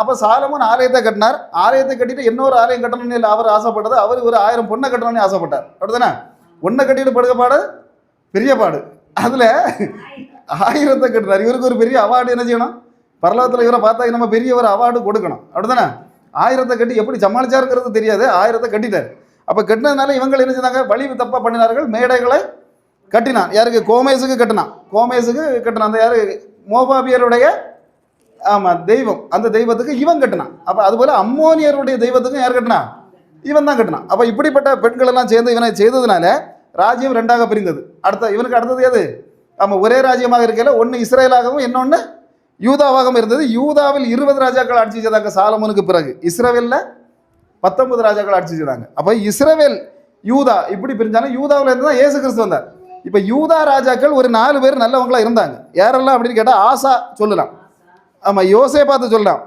அப்போ சாலமோன் ஆலயத்தை கட்டினார். ஆலயத்தை கட்டிட்டு இன்னொரு ஆலயம் கட்டணும்னு இல்லை அவர் ஆசைப்பட்டது. அவர் ஒரு ஆயிரம் பொண்ணை கட்டணும்னு ஆசைப்பட்டார். அப்படிதானே ஒன்றை கட்டிட்டு படுக்க பாடு பெரிய பாடு. அதில் ஆயிரத்தை கட்டினார். இவருக்கு ஒரு பெரிய அவார்டு என்ன செய்யணும்? பரலோகத்தில் இவரை பார்த்தா நம்ம பெரிய ஒரு அவார்டு கொடுக்கணும். அப்படிதானே ஆயிரத்தை கட்டி எப்படி சமாளிச்சாருங்கிறது தெரியாது. ஆயிரத்தை கட்டிட்டார். அப்போ கட்டினதுனால இவங்க என்ன செய்தாங்க வழி தப்பாக பண்ணினார்கள். மேடைகளை கட்டினான். யாருக்கு? கோமேஸுக்கு கட்டினான். கோமேஸுக்கு கட்டினான். அந்த யாரு? மோபாபியருடைய ஆமாம் தெய்வம். அந்த தெய்வத்துக்கு இவன் கட்டினான். அப்போ அதுபோல் அம்மோனியருடைய தெய்வத்துக்கும் யார் கட்டினா? இவன் தான் கட்டினான். அப்போ இப்படிப்பட்ட பெண்கள் எல்லாம் சேர்ந்து இவனை செய்ததுனால ராஜ்யம் ரெண்டாக பிரிந்தது. அடுத்த இவனுக்கு அடுத்தது எது? ஆமாம் ஒரே ராஜ்யமாக இருக்கல ஒன்று இஸ்ரேலாகவும் இன்னொன்று யூதாவாகவும் இருந்தது. யூதாவில் இருபது ராஜாக்கள் ஆட்சி செய்தாங்க சாலமோனுக்கு பிறகு. இஸ்ரேவேலில் பத்தொன்பது ராஜாக்கள் ஆட்சி செய்தாங்க. அப்போ இஸ்ரவேல் யூதா இப்படி பிரிஞ்சாலும் யூதாவில் இருந்து தான் ஏசு கிறிஸ்து வந்தார். இப்போ யூதா ராஜாக்கள் ஒரு நாலு பேர் நல்லவங்களாக இருந்தாங்க. யாரெல்லாம் அப்படின்னு கேட்டால் ஆசா சொல்லலாம். ஆமாம் யோசே பார்த்து சொல்லலாம்